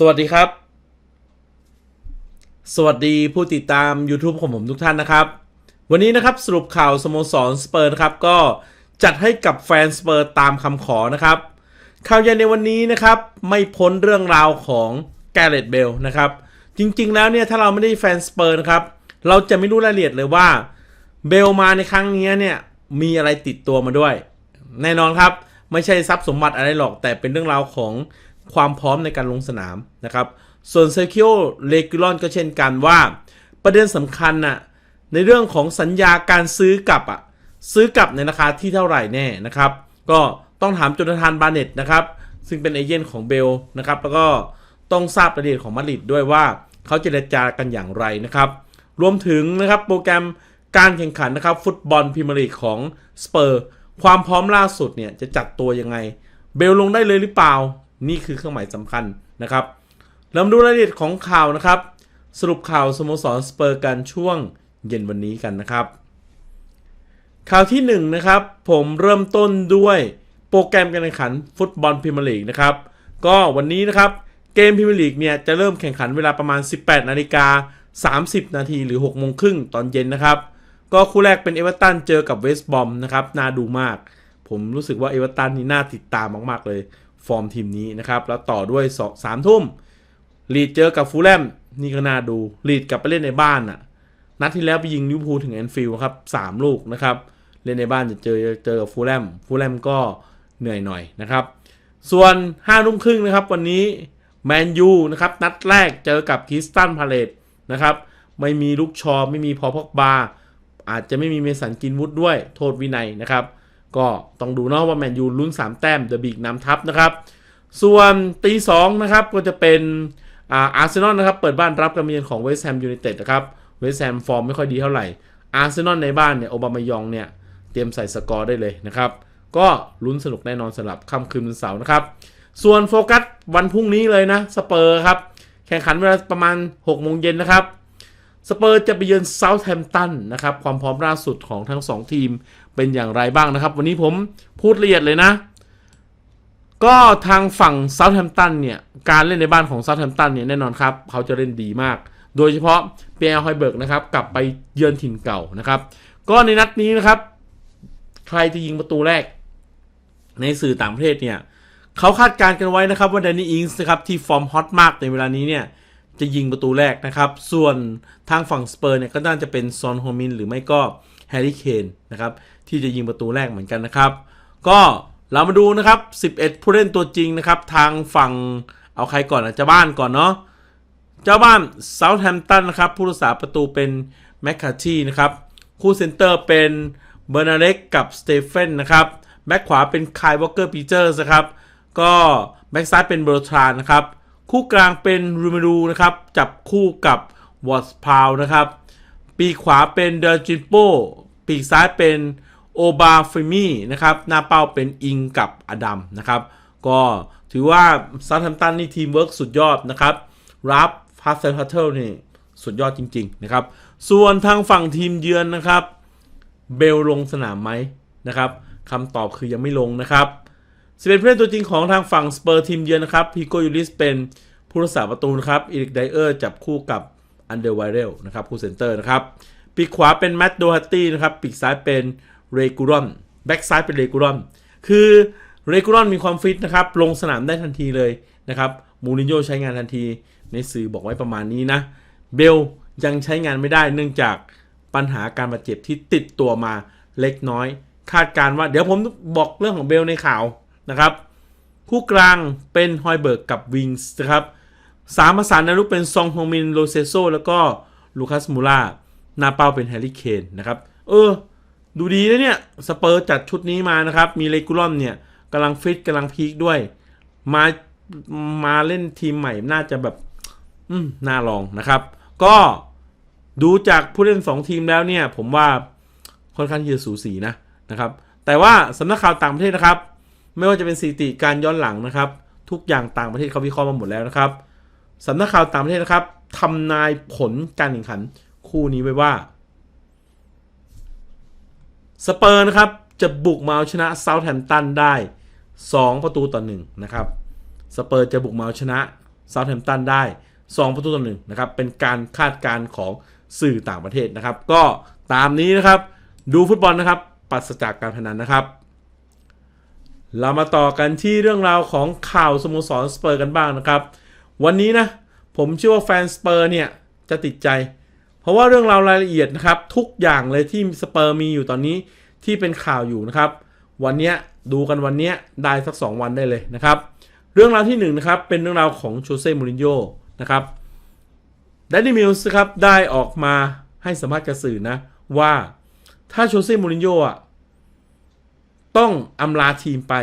สวัสดีครับ สวัสดีผู้ติดตาม YouTube ของผมทุกท่านนะครับ วันนี้นะครับสรุปข่าวสโมสรสเปอร์นะครับก็จัดให้กับแฟนสเปอร์ตามคำขอนะครับ ข่าวใหญ่ในวันนี้นะครับไม่พ้นเรื่องราวของแกเรตเบลนะครับ จริงๆแล้วเนี่ยถ้าเราไม่ได้แฟนสเปอร์นะครับเราจะไม่รู้รายละเอียดเลยว่าเบลมาในครั้งนี้เนี่ยมีอะไรติดตัวมาด้วย แน่นอนครับ ไม่ใช่ทรัพย์สมบัติอะไรหรอกแต่เป็นเรื่องราวของ ความพร้อมในการลงสนามนะครับ ส่วนเซอร์คิโอเลกิลอนก็เช่นกันว่า ประเด็นสำคัญน่ะในเรื่องของสัญญาการซื้อกลับอะซื้อกลับในราคาที่เท่าไหร่แน่นะครับ ก็ต้องถามโจนาธานบาร์เน็ตนะครับ ซึ่งเป็นเอเย่นของเบลนะครับ แล้วก็ต้องทราบรายละเอียดของมาดริดด้วยว่าเขาเจรจากันอย่างไรนะครับ รวมถึงนะครับโปรแกรมการแข่งขันนะครับ ฟุตบอลพรีเมียร์ลีกของสเปอร์ความพร้อมล่าสุดเนี่ยจะจัดตัวยังไง เบลลงได้เลยหรือเปล่า นี่คือเครื่องหมายสำคัญนะครับเรามาดูรายละเอียดของข่าวนะครับ สรุปข่าวสโมสรสเปอร์กันช่วงเย็นวันนี้กันนะครับ ข่าวที่1นนะครับผมเริ่มต้นด้วยโปรแกรมการแข่งขันฟุตบอลพรีเมียร์ลีกนะครับก็วันนี้นะครับเกมพรีเมียร์ลีกเนี่ยจะเริ่มแข่งขันเวลาประมาณ 18 นาฬิกา 30 นาทีหรือ 6 โมงครึ่งตอนเย็นนะครับ ก็คู่แรกเป็นเอเวอร์ตันเจอกับเวสต์บอมนะครับน่าดูมาก ผมรู้สึกว่าเอเวอร์ตันนี่น่าติดตามมาก ๆ เลย ฟอร์มทีมนี้นะครับ แล้วต่อด้วย2 3ทุ่มลีดเจอกับฟูลแลมนี่ก็น่าดูลีดกลับไปเล่นในบ้านน่ะ นัดที่แล้วไปยิงลิเวอร์พูลถึงแอนฟิลด์ครับสามลูกนะครับ เล่นในบ้านจะเจอเจอกับฟูลแลมฟูลแลมก็เหนื่อยหน่อยนะครับ ส่วน5้าทุ่มครึ่งนะครับ วันนี้แมนยูนะครับ นัดแรกเจอกับคริสตันพาเลตนะครับ ไม่มีลูกชอไม่มีพอพอกบาอาจจะไม่มีเมสันกินวุฒด้วยโทษวินัยนะครับ ก็ต้องดูเนาะว่าแมนยูลุ้น 3 แต้มเดอะบิกนำทัพนะครับ ส่วนตีสองนะครับก็จะเป็นอาร์เซนอลนะครับ เปิดบ้านรับการเยือนของเวสต์แฮมยูไนเต็ดนะครับ เวสต์แฮมฟอร์มไม่ค่อยดีเท่าไหร่ อาร์เซนอลในบ้านเนี่ยโอบามายองเนี่ยเตรียมใส่สกอร์ได้เลยนะครับ ก็ลุ้นสนุกแน่นอนสำหรับค่ำคืนวันเสาร์นะครับ ส่วนโฟกัสวันพรุ่งนี้เลยนะสเปอร์ครับแข่งขันเวลาประมาณ6โมงเย็นนะครับสเปอร์จะไปเยือนเซาท์แฮมป์ตันนะครับความพร้อมล่าสุดของทั้ง 2 ทีม เป็นอย่างไรบ้างนะครับ วันนี้ผมพูดละเอียดเลยนะ ก็ทางฝั่งเซาท์แฮมป์ตันเนี่ย การเล่นในบ้านของเซาท์แฮมป์ตันเนี่ยแน่นอนครับ เขาจะเล่นดีมาก โดยเฉพาะเปียร์ฮอยเบิร์กนะครับ กลับไปเยือนถิ่นเก่านะครับ ก็ในนัดนี้นะครับ ใครจะยิงประตูแรก ในสื่อต่างประเทศเนี่ยเขาคาดการณ์กันไว้นะครับว่าแดนนี่อิงส์นะครับที่ฟอร์มฮอตมากในเวลานี้เนี่ยจะยิงประตูแรกนะครับ ส่วนทางฝั่งสเปอร์เนี่ยก็น่าจะเป็นซอนโฮมินหรือไม่ก็ แฮร์รี่เคนนะครับที่จะยิงประตูแรกเหมือนกันนะครับ ก็เรามาดูนะครับ 11 ผู้เล่นตัวจริงนะครับ ทางฝั่งเอาใครก่อนอะเจ้าบ้านก่อนเนาะเจ้าบ้านเซาท์แฮมป์ตันนะครับผู้รักษาประตูเป็นแมคคาทีนะครับคู่เซนเตอร์เป็นเบอร์นาเล็กกับสเตเฟนนะครับแบ็คขวาเป็นคายวอลเกอร์ปีเจอร์สครับก็แบ็คซ้ายเป็นเบอร์ทรานนะครับคู่กลางเป็นรูเมรูนะครับจับคู่กับวอตส์พาวนะครับ ปีขวาเป็นเดอร์จิโป ปีกซ้ายเป็นโอบาฟิมีนะครับ หน้าเป้าเป็นอิงกับอดัมนะครับ ก็ถือว่าซาทัมตันนี่ทีมเวิร์กสุดยอดนะครับ รับพาสเซอร์ฮัตเทิลนี่สุดยอดจริง ๆ นะครับ ส่วนทางฝั่งทีมเยือนนะครับ เบลลงสนามไหมนะครับคำตอบคือยังไม่ลงนะครับ11ผู้เล่นตัวจริงของทางฝั่งสเปอร์ทีมเยือนนะครับพีโกยูริสเป็นผู้รักษาประตูนะครับอีริกไดเออร์จับคู่กับ อันเดอร์ไวเรลนะครับคู่เซนเตอร์นะครับปีกขวาเป็นแมตต์โดฮัตตี้นะครับปีกซ้ายเป็นเรกูรอนแบ็กซ้ายเป็นเรกูรอนคือเรกูรอนมีความฟิตนะครับลงสนามได้ทันทีเลยนะครับมูรินโญ่ใช้งานทันทีในสื่อบอกไว้ประมาณนี้นะเบลยังใช้งานไม่ได้เนื่องจากปัญหาการบาดเจ็บที่ติดตัวมาเล็กน้อย คาดการว่าเดี๋ยวผมบอกเรื่องของเบลในข่าวนะครับ คู่กลางเป็นฮอยเบิร์กกับวิงส์นะครับ สามประสานในลูกเป็นซองฮงมินโลเซโซแล้วก็ลูคัสมูล่าหน้าเป้าเป็นแฮร์รี่เคนนะครับ เออ ดูดีนะเนี่ย สเปอร์จัดชุดนี้มานะครับ มีเลกูลอนเนี่ยกำลังฟิตกำลังพีคด้วย มามาเล่นทีมใหม่น่าจะแบบ อืม น่าลองนะครับ ก็ดูจากผู้เล่น 2 ทีมแล้วเนี่ย ผมว่าค่อนข้างที่จะสูสีนะนะครับ แต่ว่าสำนักข่าวต่างประเทศนะครับ ไม่ว่าจะเป็นสถิติการย้อนหลังนะครับ ทุกอย่างต่างประเทศเขาวิเคราะห์มาหมดแล้วนะครับ สำนักข่าวต่างประเทศนะครับทำนายผลการแข่งขันคู่นี้ไว้ว่า สเปอร์นะครับ จะบุกมาเอาชนะเซาท์แฮมป์ตันได้ 2 ประตูต่อ1นะครับ สเปอร์จะบุกมาเอาชนะเซาท์แฮมป์ตันได้ 2 ประตูต่อหนึ่งนะครับ เป็นการคาดการณ์ของสื่อต่างประเทศนะครับ ก็ตามนี้นะครับ ดูฟุตบอลนะครับปราศจากการพนันนะครับ เรามาต่อกันที่เรื่องราวของข่าวสโมสรสเปอร์กันบ้างนะครับ วันนี้นะ ผมเชื่อว่าแฟนสเปอร์เนี่ยจะติดใจ เพราะว่าเรื่องราวรายละเอียดนะครับ ทุกอย่างเลยที่สเปอร์มีอยู่ตอนนี้ที่เป็นข่าวอยู่นะครับ วันนี้ดูกันวันนี้ได้สัก 2 วันได้เลยนะครับ เรื่องราวที่1นงนะครับเป็นเรื่องราวของโชเซ่มูรินโญ่นะครับแดนนี่มิลส์ครับได้ออกมาให้สัมภาษณ์กับสื่อนะ ว่าถ้าโชเซ่มูรินโญ่อะต้องอำลาทีมไป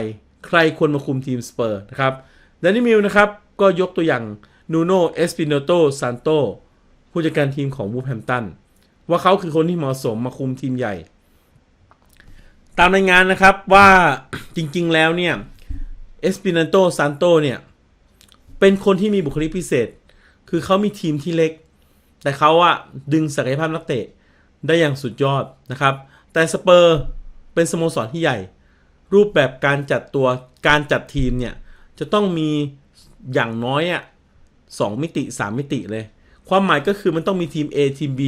ใครควรมาคุมทีมสเปอร์นะครับแดนนี่มิลนะครับ ก็ยกตัวอย่างนูโนเอสปิโนโตซานโตผู้จัดการทีมของวูฟแฮมตันว่าเขาคือคนที่เหมาะสมมาคุมทีมใหญ่ ตามรายงานนะครับว่าจริงๆแล้วเนี่ยเอสปินโตซานโตเนี่ยเป็นคนที่มีบุคลิกพิเศษ คือเขามีทีมที่เล็ก แต่เขาอะดึงศักยภาพนักเตะได้อย่างสุดยอดนะครับ แต่สเปอร์เป็นสโมสรที่ใหญ่ รูปแบบการจัดตัวการจัดทีมเนี่ยจะต้องมี อย่างน้อยอะสองมิติ3มิติเลย ความหมายก็คือมันต้องมีทีม A ทีม B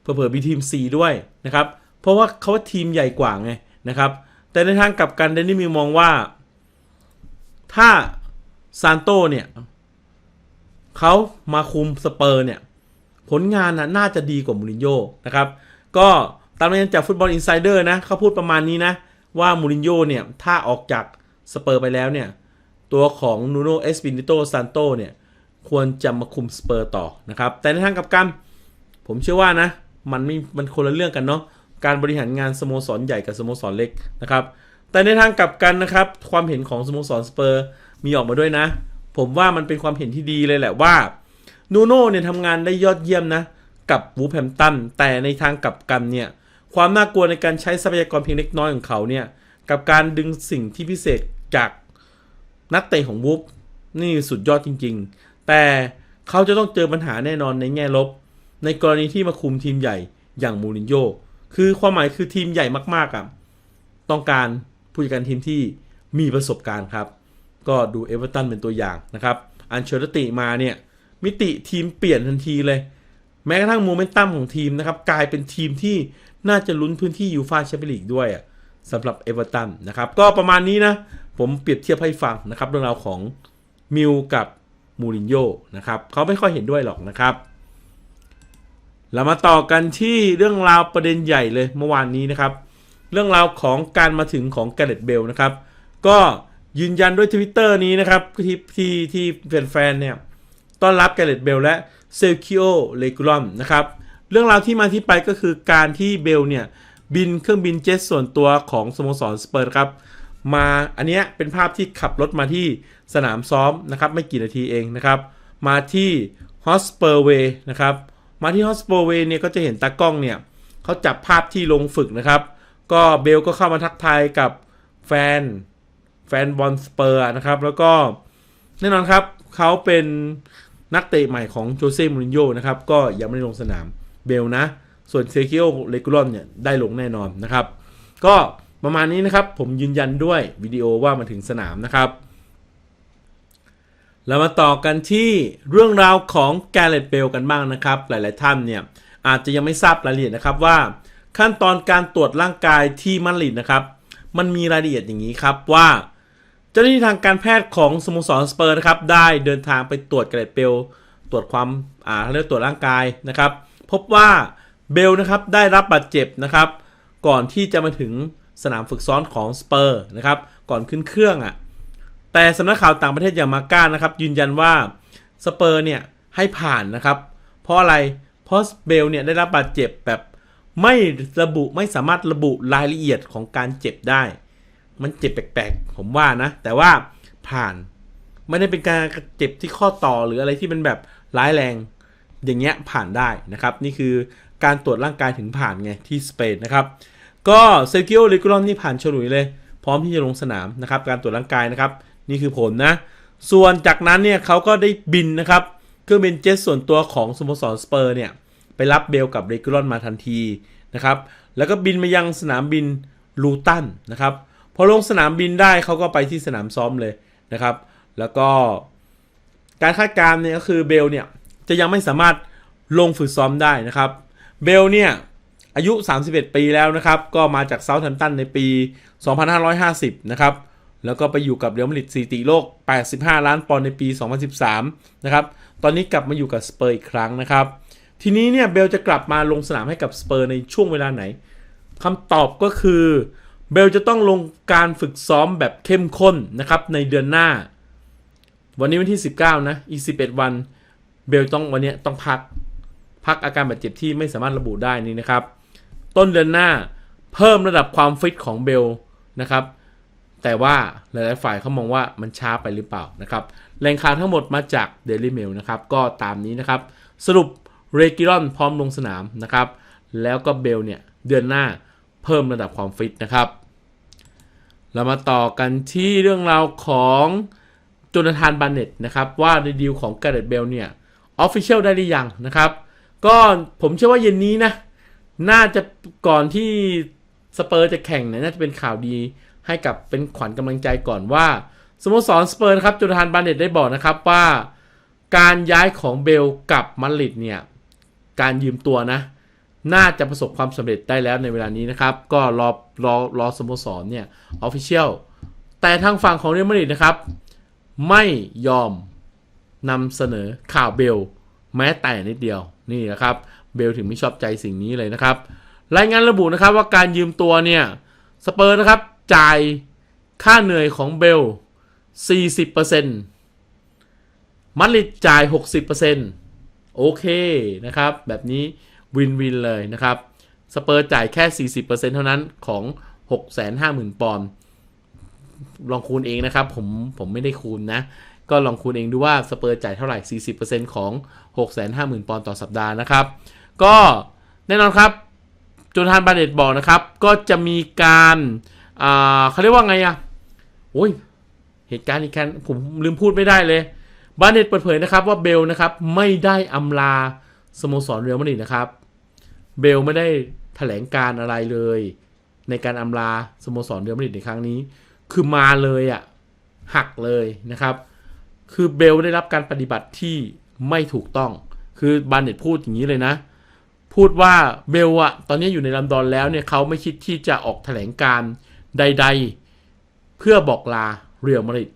เผื่อๆมีทีม C ด้วยนะครับ เพราะว่าเขาว่าทีมใหญ่กว่าไงนะครับ แต่ในทางกลับกันเดนนี่มิวมองว่าถ้าซานโตเนี่ยเขามาคุมสเปอร์เนี่ย ผลงานนะน่าจะดีกว่ามูรินโญ่นะครับ ก็ตามรายงานจากฟุตบอลอินไซเดอร์นะเขาพูดประมาณนี้นะ ว่ามูรินโญ่เนี่ย ถ้าออกจากสเปอร์ไปแล้วเนี่ย ตัวของนูโนเอสปินิโตซานโตเนี่ยควรจะมาคุมสเปอร์ต่อนะครับ แต่ในทางกลับกันผมเชื่อว่านะ มันไม่มันคนละเรื่องกันเนาะการบริหารงานสโมสรใหญ่กับสโมสรเล็กนะครับ แต่ในทางกลับกันนะครับ ความเห็นของสโมสรสเปอร์มีออกมาด้วยนะ ผมว่ามันเป็นความเห็นที่ดีเลยแหละว่านูโน่เนี่ยทำงานได้ยอดเยี่ยมนะ กับวูแฮมตันแต่ในทางกลับกันเนี่ย ความน่ากลัวในการใช้ทรัพยากรเพียงเล็กน้อยของเขาเนี่ย กับการดึงสิ่งที่พิเศษจาก นักเตะของวูฟนี่สุดยอดจริง ๆ แต่เขาจะต้องเจอปัญหาแน่นอนในแง่ลบ ในกรณีที่มาคุมทีมใหญ่อย่างมูรินโญ่คือความหมายคือทีมใหญ่มากๆอะต้องการผู้จัดการทีมที่มีประสบการณ์ครับ ก็ดูเอเวอร์ตันเป็นตัวอย่างนะครับ อันเชอร์ติมาเนี่ย มิติทีมเปลี่ยนทันทีเลย แม้กระทั่งโมเมนตัมของทีมนะครับ กลายเป็นทีมที่น่าจะลุ้นพื้นที่ยูฟาแชมเปี้ยนลีกด้วยสำหรับเอเวอร์ตันนะครับ ก็ประมาณนี้นะ ผมเปรียบเทียบให้ฟังนะครับเรื่องราวของมิลกับมูรินโญ่นะครับเขาไม่ค่อยเห็นด้วยหรอกนะครับ เรามาต่อกันที่เรื่องราวประเด็นใหญ่เลยเมื่อวานนี้นะครับ เรื่องราวของการมาถึงของแกเรตเบลนะครับ ก็ยืนยันด้วยทวิตเตอร์นี้นะครับที่ที่ที่แฟนๆเนี่ยต้อนรับแกเรตเบลและเซลคิโอเลกูลอมนะครับ เรื่องราวที่มาที่ไปก็คือการที่เบลเนี่ยบินเครื่องบินเจ็ตส่วนตัวของสโมสรสเปอร์ครับ มาอันเนี้ยเป็นภาพที่ขับรถมาที่สนามซ้อมนะครับไม่กี่นาทีเองนะครับ มาที่ฮอสเปอร์เวย์นะครับมาที่ฮอสเปอร์เวย์เนี่ยก็จะเห็นตากล้องเนี่ยเขาจับภาพที่ลงฝึกนะครับ ก็เบลก็เข้ามาทักทายกับแฟนแฟนบอลสเปอร์นะครับ แล้วก็แน่นอนครับเขาเป็นนักเตะใหม่ของโจเซ่มูรินโญ่นะครับก็ยังไม่ได้ลงสนามเบลนะ ส่วนเซคิโอเลกุลอนเนี่ยได้ลงแน่นอนนะครับ ก็ ประมาณนี้นะครับ ผมยืนยันด้วยวิดีโอว่ามาถึงสนามนะครับ เรามาต่อกันที่เรื่องราวของแกเรตเบลกันบ้างนะครับ หลาย ๆ ท่านเนี่ยอาจจะยังไม่ทราบรายละเอียดนะครับว่า ขั้นตอนการตรวจร่างกายที่มาดริดนะครับ มันมีรายละเอียดอย่างนี้ครับว่า เจ้าหน้าที่ทางการแพทย์ของสโมสรสเปอร์นะครับได้เดินทางไปตรวจแกเรตเบลตรวจความอ่าเรียกตรวจร่างกายนะครับ พบว่าเบลนะครับได้รับบาดเจ็บนะครับ ก่อนที่จะมาถึง สนามฝึกซ้อมของสเปอร์นะครับก่อนขึ้นเครื่องอะ่ะแต่สำนักข่าวต่างประเทศอย่างมาก้านะครับยืนยันว่าสเปอร์เนี่ยให้ผ่านนะครับ เพราะอะไรเพราะเบลเนี่ยได้รับบาดเจ็บแบบไม่ระบุไม่สามารถระบุรายละเอียดของการเจ็บได้ มันเจ็บแปลกๆ ผมว่านะ แต่ว่าผ่านไม่ได้เป็นการเจ็บที่ข้อต่อหรืออะไรที่เป็นแบบร้ายแรง อย่างเงี้ยผ่านได้นะครับ นี่คือการตรวจร่างกายถึงผ่านไงที่สเปนนะครับ ก็เซอร์กิโอเลกุลอนนี่ผ่านฉลุยเลย พร้อมที่จะลงสนามนะครับการตรวจร่างกายนะครับนี่คือผลนะ ส่วนจากนั้นเนี่ยเขาก็ได้บินนะครับเครื่องบินเจ็ตส่วนตัวของสโมสรสเปอร์เนี่ยไปรับเบลกับเลกุลอนมาทันทีนะครับแล้วก็บินมายังสนามบินลูตันนะครับพอลงสนามบินได้เขาก็ไปที่สนามซ้อมเลยนะครับ แล้วก็การคาดการณ์เนี่ยก็คือเบลเนี่ยจะยังไม่สามารถลงฝึกซ้อมได้นะครับ เบลเนี่ย อายุ 31 ปีแล้วนะครับ ก็มาจากเซาท์แฮมป์ตันในปี 2550 นะครับ แล้วก็ไปอยู่กับเรอัลมาดริดสถิติโลก 85 ล้านปอนด์ในปี 2013 นะครับ ตอนนี้กลับมาอยู่กับสเปอร์อีกครั้งนะครับ ทีนี้เนี่ยเบลจะกลับมาลงสนามให้กับสเปอร์ในช่วงเวลาไหนคำตอบก็คือเบลจะต้องลงการฝึกซ้อมแบบเข้มข้นนะครับในเดือนหน้า วันนี้วันที่ 19 นะ อีก 11 วัน เบลต้องวันนี้ต้องพัก พักอาการบาดเจ็บที่ไม่สามารถระบุได้นี้นะครับ ต้นเดือนหน้าเพิ่มระดับความฟิตของเบลนะครับ แต่ว่าหลาย ๆ ฝ่ายเขามองว่ามันช้าไปหรือเปล่านะครับแหล่งข่าวทั้งหมดมาจาก Daily Mail นะครับ ก็ตามนี้นะครับ สรุปเรกิรอนพร้อมลงสนามนะครับ แล้วก็เบลเนี่ยเดือนหน้าเพิ่มระดับความฟิตนะครับ เรามาต่อกันที่เรื่องราวของจนาธานบาร์เน็ตนะครับ ว่าในดีลของการ์เรตเบลเนี่ยออฟฟิเชียลได้หรือยังนะครับ ก็ผมเชื่อว่าเย็นนี้นะ น่าจะก่อนที่สเปอร์จะแข่งเนี่ยน่าจะเป็นข่าวดีให้กับเป็นขวัญกำลังใจก่อนว่าสโมสรสเปอร์ครับจนาธานบาร์เน็ตได้บอกนะครับว่าการย้ายของเบลกับมาริดเนี่ย การยืมตัวนะ น่าจะประสบความสำเร็จได้แล้วในเวลานี้นะครับ ก็รอรอรอสโมสรเนี่ยออฟฟิเชียลแต่ทางฝั่งของเรอัลมาดริดนะครับ ไม่ยอมนำเสนอข่าวเบล แม้แต่นิดเดียวนี่นะครับ เบลถึงไม่ชอบใจสิ่งนี้เลยนะครับ รายงานระบุนะครับว่าการยืมตัวเนี่ยสเปอร์นะครับจ่ายค่าเหนื่อยของเบล 40%มัดริดจ่าย 60%โอเคนะครับ แบบนี้วินวินเลยนะครับ สเปอร์จ่ายแค่ 40%เท่านั้นของ 650,000 ปอนด์ลองคูณเองนะครับ ผมผมไม่ได้คูณนะ ก็ลองคูณเองดูว่าสเปอร์จ่ายเท่าไหร่ 40%ของ 650,000 ปอนด์ต่อสัปดาห์นะครับ ก็แน่นอนครับจูนานบาเดตบอกนะครับ ก็จะมีการเขาเรียกว่าไงอะโอ้ยเหตุการณ์อีกแค่ผมลืมพูดไม่ได้เลยบาเดตเปิดเผยนะครับว่าเบลนะครับไม่ได้อำลาสโมสรเรอัลมาดริดนะครับ เบลไม่ได้แถลงการอะไรเลย ในการอำลาสโมสรเรอัลมาดริดในครั้งนี้ คือมาเลยอะ่ะหักเลยนะครับ คือเบลได้รับการปฏิบัติที่ไม่ถูกต้อง คือบาเน็ตพูดอย่างนี้เลยนะ พูดว่าเบลอะตอนนี้อยู่ในลอนดอนแล้วเนี่ยเขาไม่คิดที่จะออกแถลงการใด ๆ เพื่อบอกลาเรียลมาดริด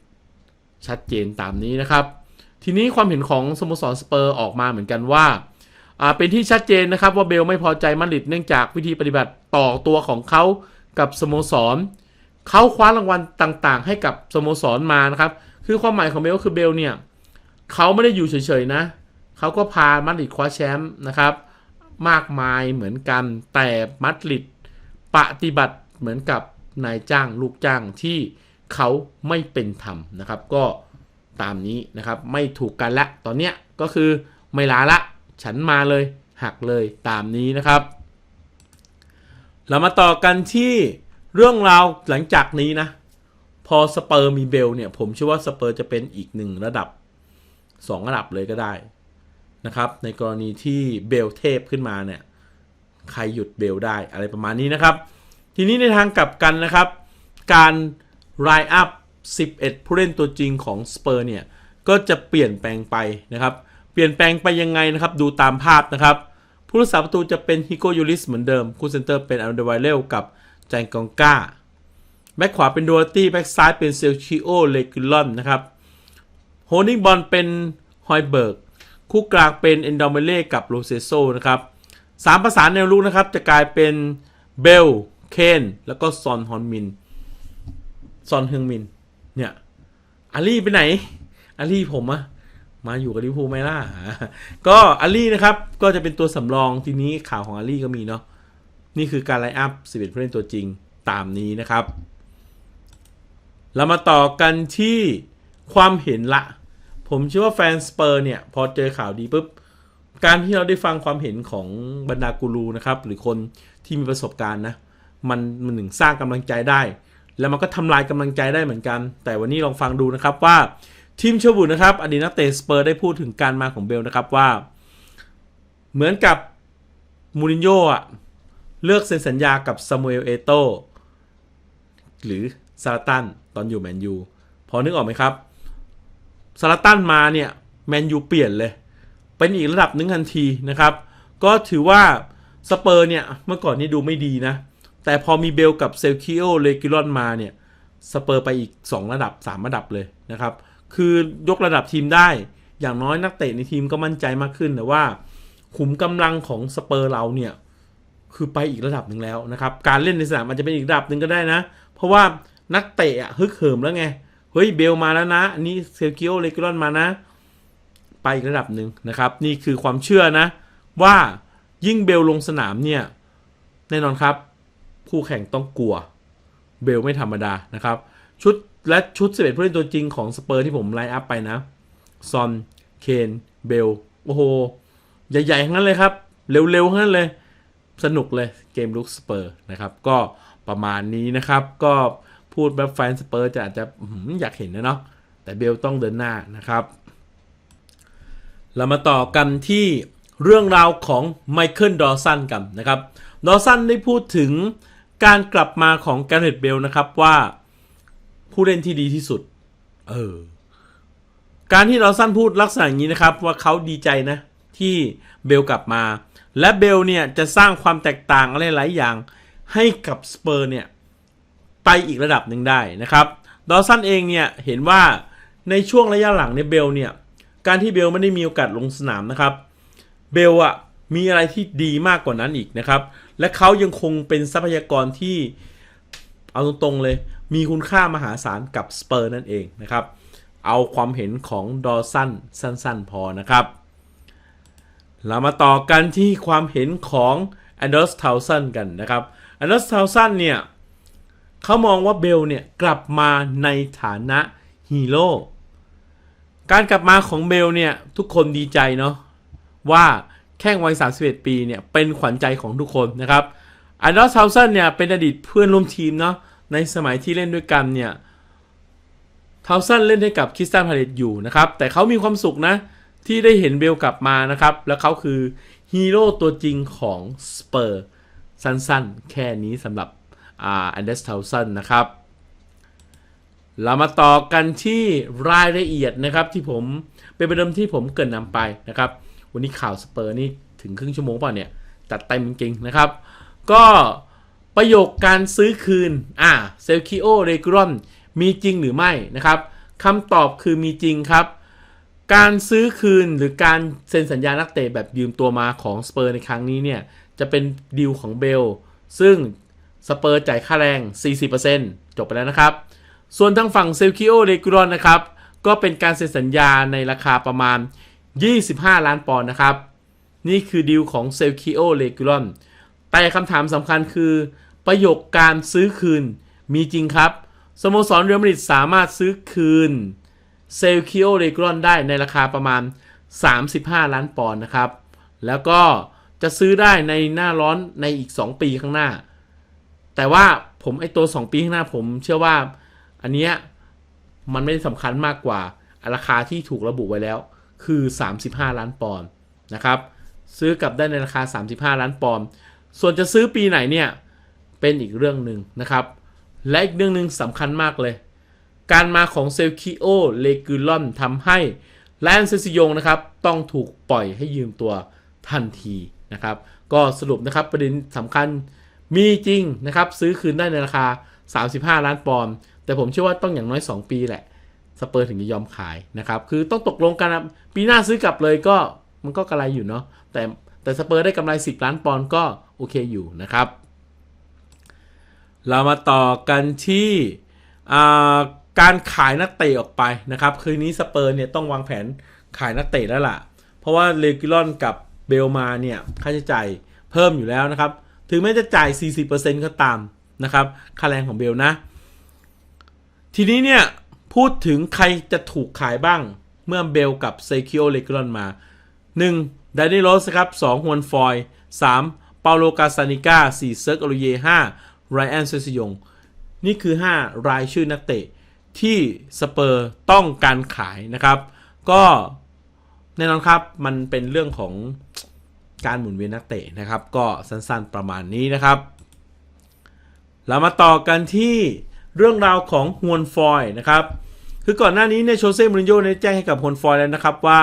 ชัดเจนตามนี้นะครับ ทีนี้ความเห็นของสโมสรสเปอร์ออกมาเหมือนกันว่าเป็นที่ชัดเจนนะครับว่าเบลไม่พอใจมาดริดเนื่องจากวิธีปฏิบัติต่อตัวของเขากับสโมสรเขาคว้ารางวัลต่างๆ ให้กับสโมสรมานะครับ คือความหมายของเบลก็คือเบลเนี่ยเขาไม่ได้อยู่เฉยๆนะเขาก็พามาดริดคว้าแชมป์นะครับ มากมายเหมือนกัน แต่มาดริดปฏิบัติเหมือนกับนายจ้างลูกจ้างที่เขาไม่เป็นธรรมนะครับ ก็ตามนี้นะครับไม่ถูกกันละตอนเนี้ยก็คือไม่ลาละฉันมาเลยหักเลยตามนี้นะครับ เรามาต่อกันที่เรื่องราวหลังจากนี้นะ พอสเปอร์มีเบลเนี่ย ผมเชื่อว่าสเปอร์จะเป็นอีกหนึ่งระดับ 2 ระดับเลยก็ได้ นะครับ ในกรณีที่เบลเทพขึ้นมาเนี่ยใครหยุดเบลได้อะไรประมาณนี้นะครับ ทีนี้ในทางกลับกันนะครับ การรายอัพ 11 ผู้เล่นตัวจริงของสเปอร์เนี่ย ก็จะเปลี่ยนแปลงไปนะครับ เปลี่ยนแปลงไปยังไงนะครับ ดูตามภาพนะครับ ผู้รักษาประตูจะเป็นฮิโกยูริสเหมือนเดิม คู่เซนเตอร์เป็นอันเดอร์ไวเลกับแจงกองกาแบ็คขวาเป็นโดรตี้ แบ็คซ้ายเป็นเซลชิโอ เลกิลอนนะครับ โฮลดิ้งบอลเป็นฮอยเบิร์ก คู่กลางเป็นเอนดอมเมเล่กับโรเซโซนะครับสามประสานแนวลุกนะครับ จะกลายเป็นเบล เคน แล้วก็ซอนฮอนมิน ซอนเฮงมิน เนี่ย อาลี่ไปไหน อาลี่ผมอะมาอยู่กับลิเวอร์พูลไหมล่ะ ก็อาลี่นะครับ ก็จะเป็นตัวสำรองทีนี้ข่าวของอาลี่ก็มีเนาะ นี่คือการไลน์อัพ11ผู้เล่นตัวจริงตามนี้นะครับ เรามาต่อกันที่ความเห็นละ ผมเชื่อว่าแฟนสเปอร์เนี่ย พอเจอข่าวดีปุ๊บ การที่เราได้ฟังความเห็นของบรรดากูรูนะครับ หรือคนที่มีประสบการณ์นะ มันมันหนึ่งสร้างกำลังใจได้ แล้วมันก็ทำลายกำลังใจได้เหมือนกัน แต่วันนี้ลองฟังดูนะครับว่าทีมเชลบุตนะครับอดีตนักเตะสเปอร์ได้พูดถึงการมาของเบลนะครับว่า เหมือนกับมูรินโญ่อะเลือกเซ็นสัญญากับซามูเอลเอโตหรือซาลาตันตอนอยู่แมนยูพอนึกออกไหมครับ ซาลตันมาเนี่ยแมนยูเปลี่ยนเลย เป็นอีกระดับหนึ่งทันทีนะครับ ก็ถือว่าสเปอร์เนี่ยเมื่อก่อนนี่ดูไม่ดีนะ แต่พอมีเบลกับเซลคิโอเลกิลอนมาเนี่ยสเปอร์ไปอีก 2 ระดับ 3 ระดับเลยนะครับ คือยกระดับทีมได้อย่างน้อยนักเตะในทีมก็มั่นใจมากขึ้นแต่ว่าขุมกำลังของสเปอร์เราเนี่ยคือไปอีกระดับหนึ่งแล้วนะครับ การเล่นในสนามมันจะเป็นอีกระดับหนึ่งก็ได้นะ เพราะว่านักเตะอะฮึกเหิมแล้วไง เฮ้ยเบลมาแล้วนะอันนี้เซลกิโอเลกิลอนมานะ ไปอีกระดับหนึ่งนะครับ นี่คือความเชื่อนะ ว่ายิ่งเบลลงสนามเนี่ย แน่นอนครับคู่แข่งต้องกลัว เบลไม่ธรรมดานะครับ ชุดและชุด 11 ผู้เล่นตัวจริงของสเปอร์ที่ผมไลน์อัพไปนะ ซอน เคน เบล โอ้โห ใหญ่ๆทั้งนั้นเลยครับ เร็วๆทั้งนั้นเลย สนุกเลยเกมลุกสเปอร์นะครับ ก็ประมาณนี้นะครับ ก็ พูดแบบแฟนสเปอร์จะอาจจะอยากเห็นนะเนาะแต่เบลต้องเดินหน้านะครับ เรามาต่อกันที่เรื่องราวของไมเคิลดอสันกันนะครับ ดอสันได้พูดถึงการกลับมาของแกเรตเบลนะครับว่าผู้เล่นที่ดีที่สุด เออ การที่ดอสันพูดลักษณะอย่างนี้นะครับ ว่าเขาดีใจนะ ที่เบลกลับมา และเบลเนี่ยจะสร้างความแตกต่างอะไรหลายอย่างให้กับสเปอร์เนี่ย ไปอีกระดับหนึ่งได้นะครับดอสันเองเนี่ยเห็นว่าในช่วงระยะหลังเนี่ยเบลเนี่ยการที่เบลไม่ได้มีโอกาสลงสนามนะครับเบลอะมีอะไรที่ดีมากกว่านั้นอีกนะครับ และเขายังคงเป็นทรัพยากรที่เอาตรงๆเลย มีคุณค่ามหาศาลกับสเปอร์นั่นเองนะครับ เอาความเห็นของดอสันสั้นๆพอนะครับ เรามาต่อกันที่ความเห็นของแอนดอสทาวสันกันนะครับแอนดอสทาวสันเนี่ย เขามองว่าเบลเนี่ยกลับมาในฐานะฮีโร่การกลับมาของเบลเนี่ยทุกคนดีใจเนาะว่าแข้งวัย 31 ปีเนี่ยเป็นขวัญใจของทุกคนนะครับอันดอสเทาสันเนี่ยเป็นอดีตเพื่อนร่วมทีมเนาะในสมัยที่เล่นด้วยกันเนี่ยเทาสันเล่นให้กับคริสตันพาเลตอยู่นะครับ แต่เขามีความสุขนะ ที่ได้เห็นเบลกลับมานะครับ แล้วเขาคือฮีโร่ตัวจริงของสเปอร์สั้นๆ แค่นี้สำหรับ อ่าอันเดสเทาสันนะครับ เรามาต่อกันที่รายละเอียดนะครับที่ผมเป็นประเด็นที่ผมเกินนำไปนะครับ วันนี้ข่าวสเปอร์นี่ถึงครึ่งชั่วโมงเปล่าเนี่ยจัดเต็มจริงๆนะครับ ก็ประโยคการซื้อคืน อ่าเซลคิโอเรกรอนมีจริงหรือไม่นะครับคำตอบคือมีจริงครับ การซื้อคืนหรือการเซ็นสัญญานักเตะแบบยืมตัวมาของสเปอร์ในครั้งนี้เนี่ย จะเป็นดีลของเบล ซึ่ง สเปอร์จ่ายค่าแรง 40%จบไปแล้วนะครับ ส่วนทางฝั่งเซลคิโอเรกุรอนนะครับ ก็เป็นการเซ็นสัญญาในราคาประมาณ 25 ล้านปอนด์นะครับ นี่คือดีลของเซลคิโอเรกุรอนแต่คำถามสำคัญคือ ประโยคการซื้อคืนมีจริงครับ สโมสรเรอัลมาดริดสามารถซื้อคืนเซลคิโอเรกุรอนได้ในราคาประมาณ 35 ล้านปอนด์นะครับ แล้วก็จะซื้อได้ในหน้าร้อนในอีก 2 ปีข้างหน้า แต่ว่าผมไอตัว 2 ปีข้างหน้าผมเชื่อว่าอันเนี้ยมันไม่สำคัญมากกว่า ราคาที่ถูกระบุไว้แล้ว คือ 35 ล้านปอนด์นะครับ ซื้อกลับได้ในราคา 35 ล้านปอนด์ส่วนจะซื้อปีไหนเนี่ย เป็นอีกเรื่องหนึ่งนะครับ และอีกเรื่องหนึ่งสำคัญมากเลย การมาของเซลคิโอเลกูลอนทำให้แลนเซซิยงนะครับ ต้องถูกปล่อยให้ยืมตัวทันทีนะครับ ก็สรุปนะครับประเด็นสำคัญ มีจริงนะครับ ซื้อคืนได้ในราคา 35 ล้านปอนด์แต่ผมเชื่อว่าต้องอย่างน้อย 2 ปีแหละ สเปอร์ถึงจะยอมขายนะครับ คือต้องตกลงกันปีหน้าซื้อกลับเลยก็มันก็กระไรอยู่เนาะแต่แต่สเปอร์ได้กำไร 10 ล้านปอนด์ก็โอเคอยู่นะครับ เรามาต่อกันที่การขายนักเตะออกไปนะครับ คืนนี้สเปอร์เนี่ยต้องวางแผนขายนักเตะแล้วล่ะ เพราะว่าเลกิลอนกับเบลมาเนี่ยค่าใช้จ่ายเพิ่มอยู่แล้วนะครับ ถึงแม้จะจ่าย 40%ก็ตามนะครับค่าแรงของเบลนะ ทีนี้เนี่ย พูดถึงใครจะถูกขายบ้างเมื่อเบลกับเซคิโอเลกรอนมา 1. ดานิโรสครับ 2. ฮวนฟอย 3. เปาโลกาซานิก้า 4. เซิร์กอลูเย 5. ไรอันเซซิยง นี่คือ 5 รายชื่อนักเตะ ที่สเปอร์ต้องการขายนะครับ ก็แน่นอนครับมันเป็นเรื่องของ การหมุนเวียนนักเตะนะครับ ก็สั้นๆประมาณนี้นะครับ เรามาต่อกันที่เรื่องราวของฮวนฟอยนะครับคือก่อนหน้านี้เนี่ยโชเซ่มูรินโญ่ได้แจ้งให้กับฮวนฟอยแล้วนะครับว่า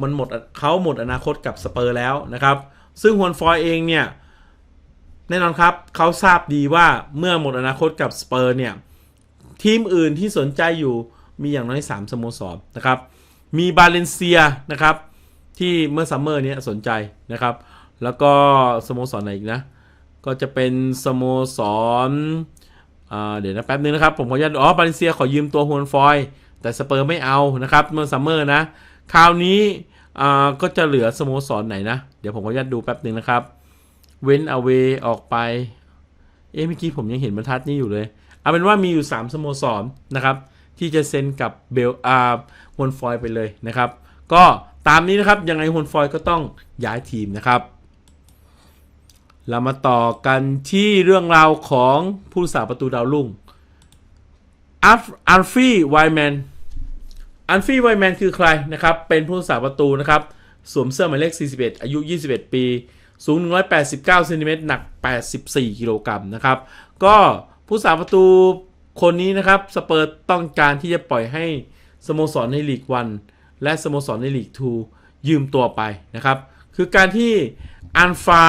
มันหมดเขาหมดอนาคตกับสเปอร์แล้วนะครับ ซึ่งฮวนฟอยเองเนี่ยแน่นอนครับเขาทราบดีว่าเมื่อหมดอนาคตกับสเปอร์เนี่ยทีมอื่นที่สนใจอยู่มีอย่างน้อย 3 สโมสรนะครับ มีบาเลนเซียนะครับ ที่เมื่อซัมเมอร์นี้สนใจนะครับ แล้วก็สโมสรไหนอีกนะ ก็จะเป็นสโมสรเดี๋ยวนะแป๊บนึงนะครับ ผมขออนุญาตอ๋อบาเลนเซียขอยืมตัวฮวนฟอยแต่สเปอร์ไม่เอานะครับเมื่อซัมเมอร์นะ คราวนี้ก็จะเหลือสโมสรไหนนะ เดี๋ยวผมขออนุญาตดูแป๊บนึงนะครับ เว้นเอาเวออกไป เอ๊ะเมื่อกี้ผมยังเห็นบรรทัดนี้อยู่เลย เอาเป็นว่ามีอยู่ 3 สโมสรนะครับ ที่จะเซ็นกับเบลอาฮวนฟอยไปเลยนะครับ ก็ ตามนี้นะครับยังไงฮวนฟอยก็ต้องย้ายทีมนะครับ เรามาต่อกันที่เรื่องราวของผู้สาประตูดาวรุ่งอัลอัลฟี่ไวแมนอัลฟี่ไวแมนคือใครนะครับ เป็นผู้สาประตูนะครับสวมเสื้อหมายเลข 41 อายุ 21 ปี สูง 189เซนติเมตรหนัก 84 กิโลกรัมนะครับ ก็ผู้สาประตูคนนี้นะครับ สเปอร์ต้องการที่จะปล่อยให้สโมสรในลีกวัน และสโมสรในลีก2ยืมตัวไปนะครับ คือการที่อันฟา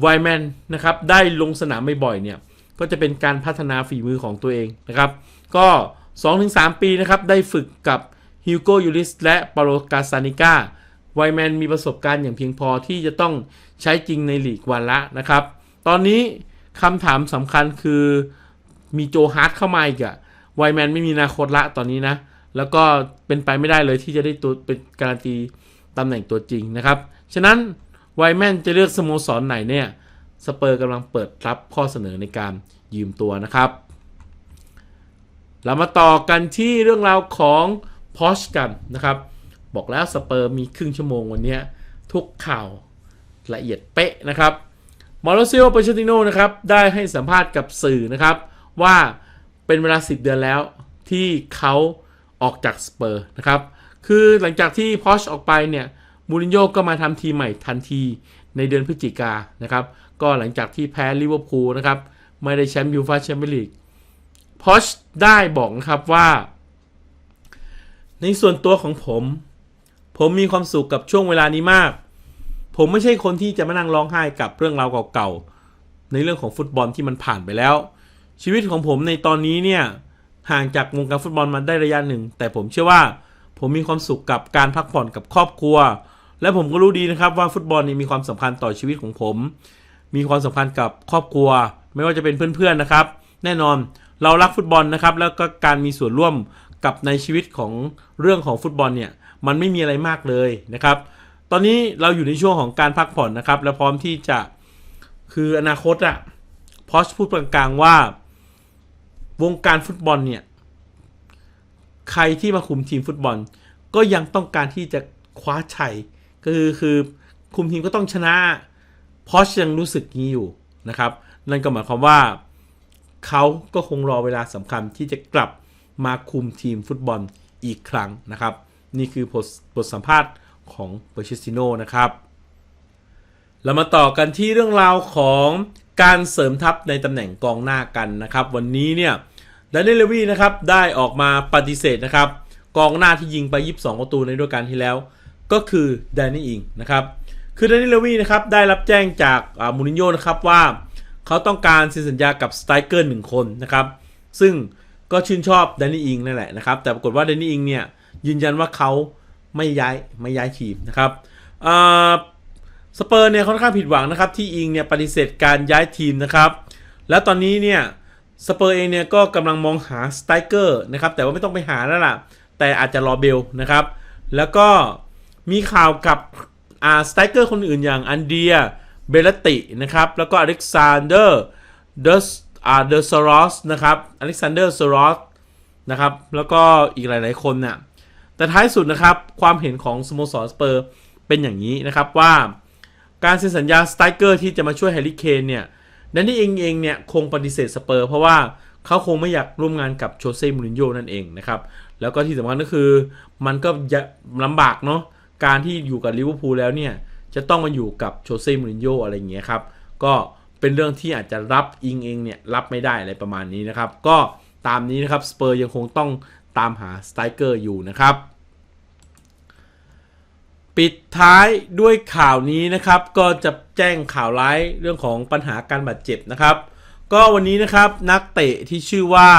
ไวแมนนะครับ ได้ลงสนามบ่อยๆเนี่ย ก็จะเป็นการพัฒนาฝีมือของตัวเองนะครับ ก็ 2-3 ปีนะครับ ได้ฝึกกับฮิวโกยูริสและปาโลกาซานิก้าไวแมนมีประสบการณ์อย่างเพียงพอที่จะต้องใช้จริงในลีกวันละนะครับ ตอนนี้คำถามสำคัญคือมีโจฮาร์ดเข้ามาอีกอะไวแมนไม่มีอนาคตละตอนนี้นะ แล้วก็เป็นไปไม่ได้เลยที่จะได้ตัวเป็นการันตีตำแหน่งตัวจริงนะครับ ฉะนั้นไวแมนจะเลือกสโมสรไหนเนี่ยสเปอร์กำลังเปิดรับข้อเสนอในการยืมตัวนะครับ เรามาต่อกันที่เรื่องราวของพอชกันนะครับ บอกแล้วสเปอร์มีครึ่งชั่วโมงวันนี้ทุกข่าวละเอียดเป๊ะนะครับมอร์ซิโอปเชติโนนะครับ ได้ให้สัมภาษณ์กับสื่อนะครับ ว่าเป็นเวลา 10 เดือนแล้วที่เขา ออกจากสเปอร์นะครับ คือหลังจากที่พอชออกไปเนี่ยมูรินโญ่ก็มาทำทีใหม่ทันทีในเดือนพฤศจิกานะครับ ก็หลังจากที่แพ้ลิเวอร์พูลนะครับ ไม่ได้แชมป์ยูฟ่าแชมเปี้ยนลีกพอชได้บอกนะครับว่า ในส่วนตัวของผม ผมมีความสุขกับช่วงเวลานี้มาก ผมไม่ใช่คนที่จะมานั่งร้องไห้กับเรื่องราวเก่าๆในเรื่องของฟุตบอลที่มันผ่านไปแล้ว ชีวิตของผมในตอนนี้เนี่ย ห่างจากวงการฟุตบอลมาได้ระยะหนึ่ง แต่ผมเชื่อว่า ผมมีความสุขกับการพักผ่อนกับครอบครัว และผมก็รู้ดีนะครับว่าฟุตบอลนี่มีความสำคัญต่อชีวิตของผม มีความสำคัญกับครอบครัว ไม่ว่าจะเป็นเพื่อนๆนะครับ แน่นอนเรารักฟุตบอลนะครับ แล้วก็การมีส่วนร่วมกับในชีวิตของเรื่องของฟุตบอลเนี่ยมันไม่มีอะไรมากเลยนะครับ ตอนนี้เราอยู่ในช่วงของการพักผ่อนนะครับ และพร้อมที่จะคืออนาคตอะพอชพูดกลางๆว่า วงการฟุตบอลเนี่ย ใครที่มาคุมทีมฟุตบอล ก็ยังต้องการที่จะคว้าชัยก็คือคือคุมทีมก็ต้องชนะพอชยังรู้สึกนี้อยู่นะครับ นั่นก็หมายความว่าเขาก็คงรอเวลาสำคัญที่จะกลับมาคุมทีมฟุตบอลอีกครั้งนะครับ นี่คือบทบทสัมภาษณ์ของเปอร์ชิสติโนนะครับ เรามาต่อกันที่เรื่องราวของ การเสริมทัพในตำแหน่งกองหน้ากันนะครับ วันนี้เนี่ยดานเนลเลวีนะครับได้ออกมาปฏิเสธนะครับ กองหน้าที่ยิงไป 22 ประตูในฤดูกาลที่แล้ว ก็คือแดนนี่อิงนะครับคือแดนนี่เลวีนะครับได้รับแจ้งจากมูรินโญ่นะครับว่า เขาต้องการเซ็นสัญญากับสไตรเกอร์หนึ่งคนนะครับซึ่งก็ชื่นชอบแดนนี่อิงนั่นแหละนะครับ แต่ปรากฏว่าแดนนี่อิงเนี่ยยืนยันว่าเขาไม่ย้ายไม่ย้ายทีมนะครับ สเปอร์เนี่ยค่อนข้างผิดหวังนะครับที่อิงเนี่ยปฏิเสธการย้ายทีมนะครับ แล้วตอนนี้เนี่ยสเปอร์เองเนี่ยก็กำลังมองหาสไตรเกอร์นะครับแต่ว่าไม่ต้องไปหาแล้วล่ะ แต่อาจจะรอเบลนะครับ แล้วก็มีข่าวกับอ่าสไตรเกอร์คนอื่นอย่างอันเดียเบลตินะครับ แล้วก็อเล็กซานเดอร์เดสอ่าเดอร์ซอรอสนะครับอเล็กซานเดอร์ซอรอสนะครับ แล้วก็อีกหลาย ๆ คนน่ะแต่ท้ายสุดนะครับความเห็นของสโมสรสเปอร์เป็นอย่างนี้นะครับว่า การเซ็นสัญญาสไตรเกอร์ที่จะมาช่วยแฮร์รี่เคนเนี่ยนั่นนี่เองเองเนี่ยคงปฏิเสธสเปอร์เพราะว่าเขาคงไม่อยากร่วมงานกับโชเซ่มูรินโญ่นั่นเองนะครับ แล้วก็ที่สำคัญก็คือมันก็ลำบากเนาะการที่อยู่กับลิเวอร์พูลแล้วเนี่ยจะต้องมาอยู่กับโชเซ่มูรินโญ่อะไรอย่างเงี้ยครับก็เป็นเรื่องที่อาจจะรับอิงเองเนี่ยรับไม่ได้อะไรประมาณนี้นะครับ ก็ตามนี้นะครับสเปอร์ยังคงต้องตามหาสไตรเกอร์อยู่นะครับ ปิดท้ายด้วยข่าวนี้นะครับ ก็จะแจ้งข่าวร้ายเรื่องของปัญหาการบาดเจ็บนะครับ ก็วันนี้นะครับนักเตะที่ชื่อว่า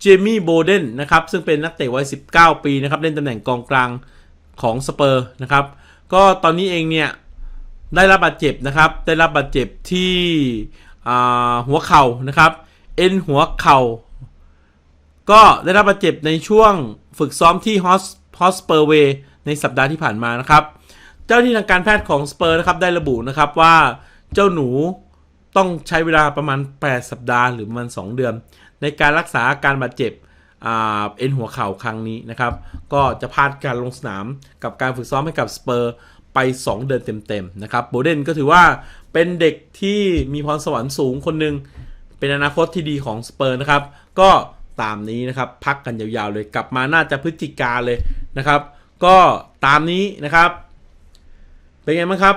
เจมี่โบเดนนะครับซึ่งเป็นนักเตะวัย 19 ปีนะครับเล่นตำแหน่งกองกลางของสเปอร์นะครับก็ตอนนี้เองเนี่ยได้รับบาดเจ็บนะครับ ได้รับบาดเจ็บที่หัวเข่านะครับ เอ็นหัวเข่า ก็ได้รับบาดเจ็บในช่วงฝึกซ้อมที่ฮอสฮอสเปอร์เวย์ ในสัปดาห์ที่ผ่านมานะครับ เจ้าที่ทางการแพทย์ของสเปอร์นะครับได้ระบุนะครับว่าเจ้าหนูต้องใช้เวลาประมาณ 8 สัปดาห์หรือประมาณ 2 เดือน ในการรักษาอาการบาดเจ็บเอ็นหัวเข่าครั้งนี้นะครับ ก็จะพลาดการลงสนามกับการฝึกซ้อมให้กับสเปอร์ไป 2 เดือนเต็มๆนะครับโบเดนก็ถือว่าเป็นเด็กที่มีพรสวรรค์สูงคนหนึ่งเป็นอนาคตที่ดีของสเปอร์นะครับ ก็ตามนี้นะครับ พักกันยาวๆเลยกลับมาน่าจะพฤศจิกาเลยนะครับ ก็ตามนี้นะครับ เป็นไงบ้างครับ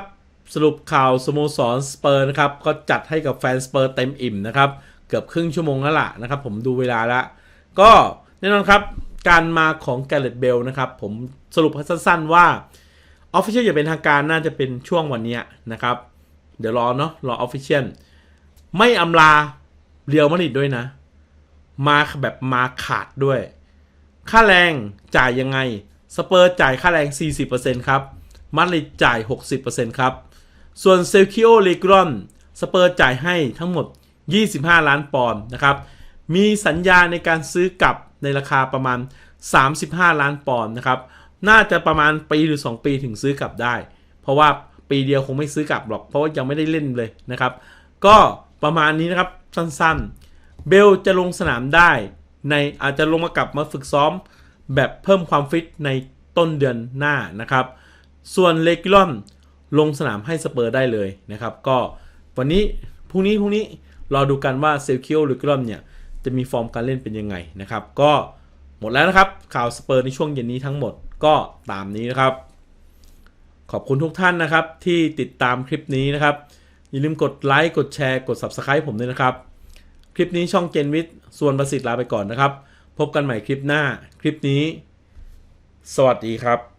สรุปข่าวสโมสรสเปอร์นะครับ ก็จัดให้กับแฟนสเปอร์เต็มอิ่มนะครับ เกือบครึ่งชั่วโมงแล้วล่ะนะครับ ผมดูเวลาล้วก็แน่นอนครับ การมาของแกเรตเบลนะครับ ผมสรุปสั้นๆว่าออฟฟิเชียลอย่างเป็นทางการน่าจะเป็นช่วงวันเนี้ยนะครับ เดี๋ยวรอเนาะรอออฟฟิเชียลไม่อำลาเรียวมาดริดด้วยนะ มาแบบมาขาดด้วย ค่าแรงจ่ายยังไง สเปอร์จ่ายค่าแรง 40%ครับ มาดริดจ่าย 60%ครับ ส่วนเซลคิโอเลกรอน สเปอร์จ่ายให้ทั้งหมด 25 ล้านปอนด์นะครับ มีสัญญาในการซื้อกลับในราคาประมาณ 35 ล้านปอนด์นะครับ น่าจะประมาณปีหรือ 2 ปีถึงซื้อกลับได้ เพราะว่าปีเดียวคงไม่ซื้อกลับหรอก เพราะว่ายังไม่ได้เล่นเลยนะครับ ก็ประมาณนี้นะครับสั้นๆ เบลจะลงสนามได้ ในอาจจะลงมากลับมาฝึกซ้อม แบบเพิ่มความฟิตในต้นเดือนหน้านะครับ ส่วนเลกิลอนลงสนามให้สเปอร์ได้เลยนะครับ ก็วันนี้พรุ่งนี้พรุ่งนี้รอดูกันว่าเซลคิโอเลกิลอนเนี่ยจะมีฟอร์มการเล่นเป็นยังไงนะครับ ก็หมดแล้วนะครับข่าวสเปอร์ในช่วงเย็นนี้ทั้งหมดก็ตามนี้นะครับ ขอบคุณทุกท่านนะครับที่ติดตามคลิปนี้นะครับ อย่าลืมกดไลค์กดแชร์กด Subscribe ผมด้วยนะครับ คลิปนี้ช่องเจนวิทย์ส่วนประสิทธิ์ลาไปก่อนนะครับ พบกันใหม่คลิปหน้า คลิปนี้ สวัสดีครับ